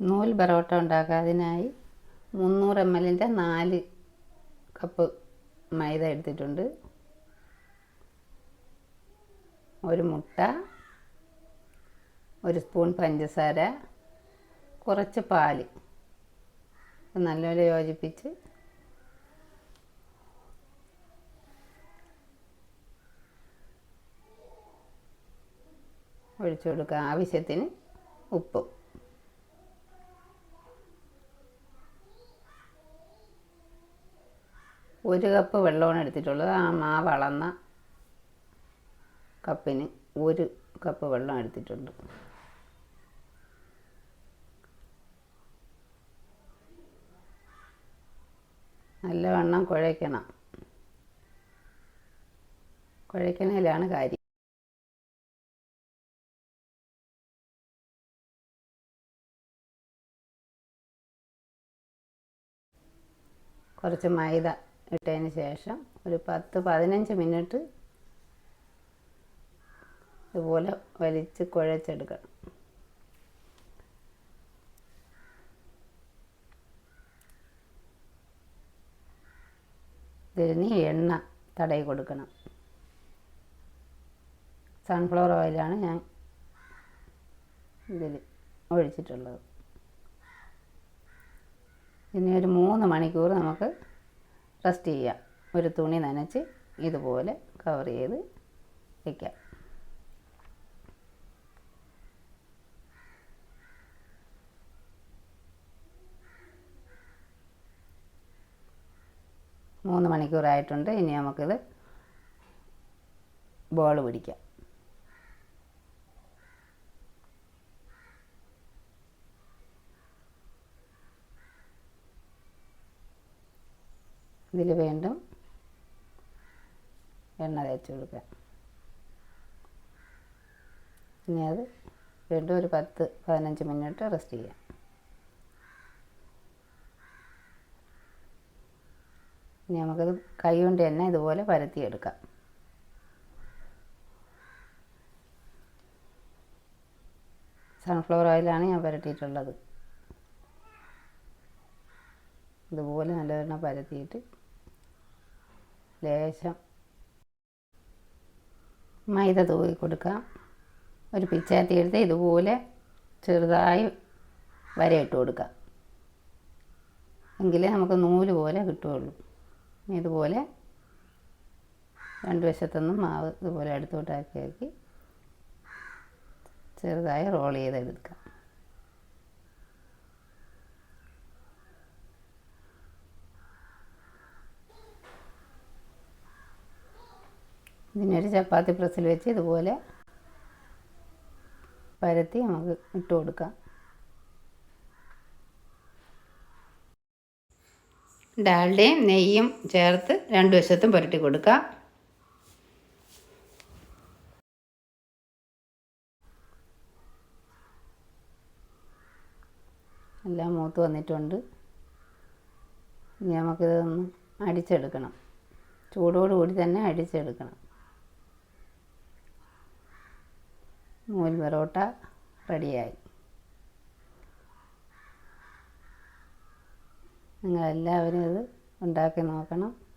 നൂൽ പൊറോട്ട ഉണ്ടാക്കാതിനായി മുന്നൂറ് എം എല്ലിന്റെ നാല് കപ്പ് മൈദ എടുത്തിട്ടുണ്ട്. ഒരു മുട്ട ഒരു സ്പൂൺ പഞ്ചസാര കുറച്ച് ഇത് നല്ലപോലെ യോജിപ്പിച്ച് ഒഴിച്ചു കൊടുക്കുക. ആവശ്യത്തിന് ഉപ്പും. ഒരു കപ്പ് വെള്ളമാണ് എടുത്തിട്ടുള്ളത്. ആ മാവ് അളന്ന കപ്പിന് ഒരു കപ്പ് വെള്ളം എടുത്തിട്ടുണ്ട്. നല്ലവണ്ണം കുഴയ്ക്കണം. കുഴയ്ക്കണതിലാണ് കാര്യം. കുറച്ച് മൈദ ഇട്ടതിന് ശേഷം ഒരു പത്ത് പതിനഞ്ച് മിനിറ്റ് ഇതുപോലെ വലിച്ച് കുഴച്ചെടുക്കണം ഇതിന് എണ്ണ തടയി കൊടുക്കണം. സൺഫ്ലവർ ഓയിലാണ് ഞാൻ ഇതിൽ ഒഴിച്ചിട്ടുള്ളത്. ഇനി ഒരു മൂന്ന് മണിക്കൂർ നമുക്ക് റെസ്റ്റ് ചെയ്യാം ഒരു തുണി നനച്ച് ഇതുപോലെ കവർ ചെയ്ത് വയ്ക്കാം മൂന്ന് മണിക്കൂറായിട്ടുണ്ട്. ഇനി നമുക്കിത് ബോൾ പിടിക്കാം. ഇതിൽ വീണ്ടും എണ്ണ തേച്ച് കൊടുക്കുക. ഇനി അത് വീണ്ടും ഒരു പത്ത് പതിനഞ്ച് മിനിറ്റ് റെസ്റ്റ് ചെയ്യാം ഇനി നമുക്കത് കൈ കൊണ്ട് തന്നെ ഇതുപോലെ പരത്തിയെടുക്കാം. സൺഫ്ലവർ ഓയിലാണ് ഞാൻ പരട്ടിയിട്ടുള്ളത് ഇതുപോലെ നല്ലവണ്ണം പരത്തിയിട്ട് ലേശം മൈദ തൂകി കൊടുക്കാം ഒരു പിച്ചാത്തി എടുത്ത് ഇതുപോലെ ചെറുതായി വരയിട്ട് കൊടുക്കാം എങ്കിലേ നമുക്ക് നൂൽ പോലെ കിട്ടുകയുള്ളൂ. ഇതുപോലെ രണ്ട് വശത്തുനിന്നും മാവ് ഇതുപോലെ അടുത്തോട്ടാക്കി ആക്കി ചെറുതായി റോൾ ചെയ്തെടുക്കാം ഇതിനൊരു ചപ്പാത്തി പ്രസിൽ വെച്ച് ഇതുപോലെ പരത്തി നമുക്ക് ഇട്ട് കൊടുക്കാം. ഡാൽഡയും നെയ്യും ചേർത്ത് രണ്ട് വശത്തും പുരട്ടി കൊടുക്കാം. എല്ലാം മൂത്ത് വന്നിട്ടുണ്ട്. ഇനി നമുക്കിതൊന്ന് അടിച്ചെടുക്കണം. ചൂടോടുകൂടി തന്നെ അടിച്ചെടുക്കണം. നൂൽ പൊറോട്ട റെഡിയായി. നിങ്ങളെല്ലാവരും ഇത് ഉണ്ടാക്കി നോക്കണം.